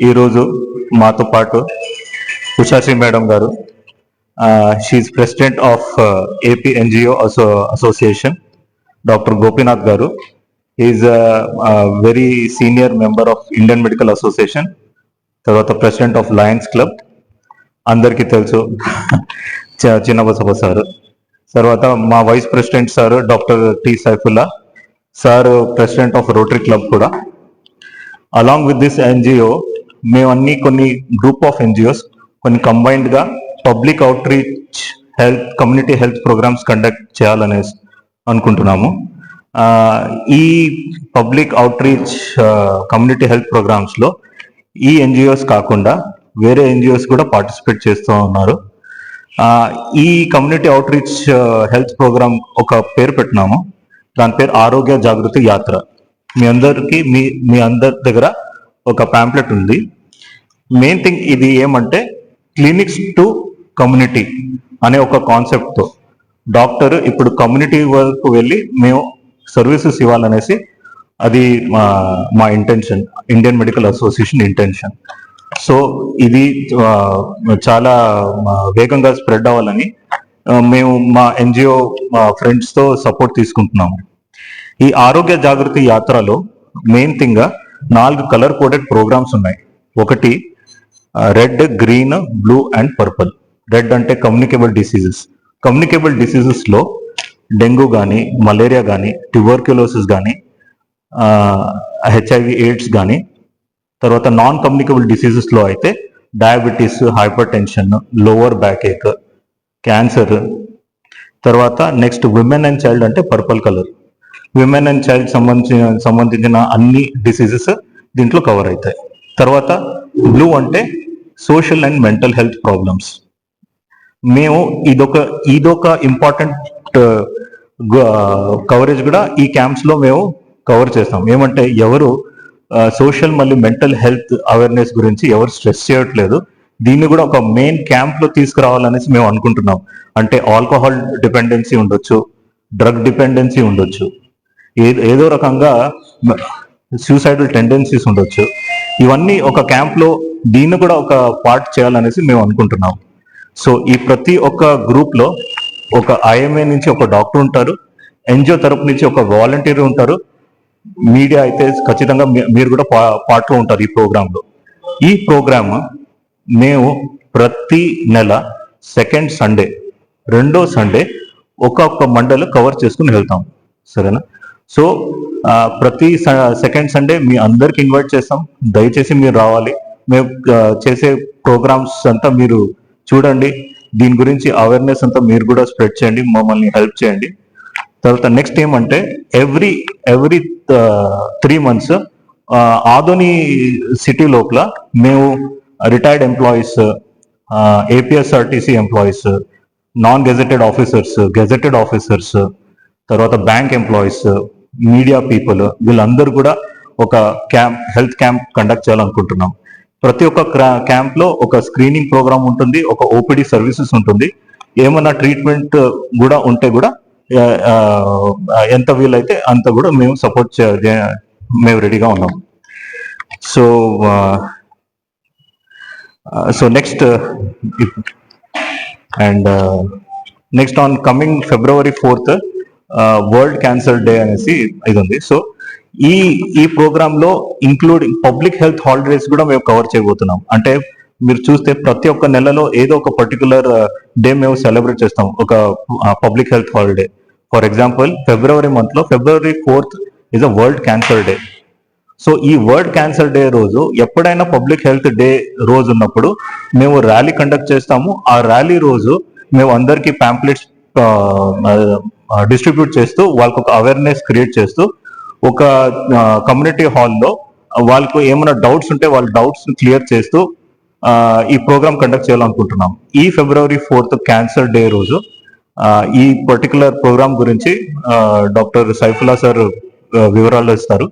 ఈరోజు మాతో పాటు ఉషాశ్రీ మేడం గారు she president of AP NGO association doctor Gopinath గారు. Is very senior member of Indian medical association తర్వాత ప్రెసిడెంట్ ఆఫ్ లయన్స్ క్లబ్ అందరికీ తెలుసు చ- చిన్నబసప్ప సార్. తర్వాత మా vice president sir doctor T Saifulla sir president of rotary club కూడా. Along with this NGO మేమన్నీ కొన్ని గ్రూప్ ఆఫ్ ఎన్జిఓస్ కొన్ని combined గా public outreach health community health programmes conduct చేయాలనే అనుకుంటున్నాము ఈ public outreach community health ప్రోగ్రామ్స్లో ఈ ఎన్జిఓస్ కాకుండా వేరే ఎన్జిఓస్ కూడా పార్టిసిపేట్ చేస్తూ ఉన్నారు. ఈ community outreach health programme ఒక పేరు పెట్టినాము. దాని పేరు ఆరోగ్య జాగృతి యాత్ర. మీ అందరికీ మీ మీ అందరి దగ్గర ఒక పాంప్లెట్ ఉంది. మెయిన్ థింగ్ ఇది ఏమంటే క్లినిక్స్ టు కమ్యూనిటీ అనే ఒక కాన్సెప్ట్తో డాక్టర్ ఇప్పుడు కమ్యూనిటీ వరకు వెళ్ళి మేము సర్వీసెస్ ఇవ్వాలనేసి అది మా మా intention Indian medical association intention so ఇది చాలా వేగంగా స్ప్రెడ్ అవ్వాలని మేము మా ఎన్జిఓ మా ఫ్రెండ్స్తో సపోర్ట్ తీసుకుంటున్నాము. ఈ ఆరోగ్య జాగృతి యాత్రలో మెయిన్ థింగ్గా నాలుగు కలర్ కోడెడ్ ప్రోగ్రామ్స్ ఉన్నాయి. ఒకటి red green blue and purple. Red అంటే కమ్యూనికేబుల్ డిసీజెస్. కమ్యూనికేబుల్ డిసీజెస్లో డెంగ్యూ కానీ మలేరియా కానీ ట్యూబర్క్యులోసిస్ కానీ హెచ్ఐవి ఎయిడ్స్ కానీ తర్వాత నాన్ కమ్యూనికేబుల్ డిసీజెస్లో అయితే diabetes hypertension lower back ache cancer. తర్వాత నెక్స్ట్ విమెన్ అండ్ చైల్డ్ అంటే purple colour. Women and child సంబంధించిన సంబంధించిన అన్ని డిసీజెస్ దీంట్లో కవర్ అవుతాయి. తర్వాత బ్లూ అంటే social and mental health problems మేము ఇదొక ఇదొక ఇంపార్టెంట్ కవరేజ్ uh, కూడా ఈ క్యాంప్స్లో మేము కవర్ చేస్తాం. ఏమంటే ఎవరు uh, సోషల్ మళ్ళీ మెంటల్ హెల్త్ అవేర్నెస్ గురించి ఎవరు స్ట్రెస్ చేయట్లేదు. దీన్ని కూడా ఒక మెయిన్ క్యాంప్లో తీసుకురావాలనేసి మేము అనుకుంటున్నాం. అంటే ఆల్కహాల్ డిపెండెన్సీ ఉండొచ్చు డ్రగ్ డిపెండెన్సీ ఉండొచ్చు. ఏదో రకంగా సూసైడల్ టెండెన్సీస్ ఉండొచ్చు. ఇవన్నీ ఒక క్యాంప్లో దీన్ని కూడా ఒక పార్ట్ చేయాలనేసి మేము అనుకుంటున్నాం. సో ఈ ప్రతి ఒక్క గ్రూప్లో ఒక ఐఎంఏ నుంచి ఒక డాక్టర్ ఉంటారు. ఎన్జిఓ తరపు నుంచి ఒక వాలంటీర్ ఉంటారు. మీడియా అయితే ఖచ్చితంగా మీ- మీరు కూడా పా- ఉంటారు ఈ ప్రోగ్రాంలో. ఈ ప్రోగ్రామ్ మేము ప్రతి నెల సెకండ్ సండే రెండో సండే ఒక్కొక్క మండలి కవర్ చేసుకుని వెళ్తాం. సరేనా? సో ప్రతి సెకండ్ సండే మీ అందరికి ఇన్వైట్ చేస్తాం. దయచేసి మీరు రావాలి. మేము చేసే ప్రోగ్రామ్స్ అంతా మీరు చూడండి. దీని గురించి అవేర్నెస్ అంతా మీరు కూడా స్ప్రెడ్ చేయండి. మమ్మల్ని హెల్ప్ చేయండి. తర్వాత నెక్స్ట్ ఏమంటే every every three months Adoni city లోపల మేము retired employees APSRTC employees non gazetted officers gazetted officers తర్వాత బ్యాంక్ ఎంప్లాయీస్ మీడియా పీపుల్ వీళ్ళందరూ కూడా ఒక క్యాంప్ హెల్త్ క్యాంప్ కండక్ట్ చేయాలనుకుంటున్నాం. ప్రతి ఒక్క క్యాంప్లో ఒక స్క్రీనింగ్ ప్రోగ్రామ్ ఉంటుంది ఒక ఓపీడీ సర్వీసెస్ ఉంటుంది. ఏమన్నా ట్రీట్మెంట్ కూడా ఉంటే కూడా ఎంత వీలైతే అంత కూడా మేము సపోర్ట్ మేము రెడీగా ఉన్నాం. So so next and next on coming February fourth world cancer day అనేసి ఇది ఉంది సో ఈ ఈ ప్రోగ్రామ్లో ఇంక్లూడింగ్ పబ్లిక్ హెల్త్ హాలిడేస్ కూడా మేము కవర్ చేయబోతున్నాం. అంటే మీరు చూస్తే ప్రతి ఒక్క నెలలో ఏదో ఒక పర్టికులర్ డే మేము సెలబ్రేట్ చేస్తాం. ఒక public health holiday for example February మంత్లో February fourth is a world cancer day so ఈ వరల్డ్ క్యాన్సర్ డే రోజు ఎప్పుడైనా పబ్లిక్ హెల్త్ డే రోజు ఉన్నప్పుడు మేము ర్యాలీ కండక్ట్ చేస్తాము. ఆ ర్యాలీ రోజు మేము అందరికీ ప్యాంప్లెట్స్ డిస్ట్రిబ్యూట్ చేస్తూ వాళ్ళకు ఒక అవేర్నెస్ క్రియేట్ చేస్తూ ఒక కమ్యూనిటీ హాల్లో వాళ్ళకు ఏమైనా డౌట్స్ ఉంటే వాళ్ళ డౌట్స్ క్లియర్ చేస్తూ ఈ ప్రోగ్రామ్ కండక్ట్ చేయాలనుకుంటున్నాం. ఈ ఫిబ్రవరి ఫోర్త్ క్యాన్సర్ డే రోజు ఈ పర్టికులర్ ప్రోగ్రామ్ గురించి డాక్టర్ సైఫుల్లా సార్ వివరాలు ఇస్తారు.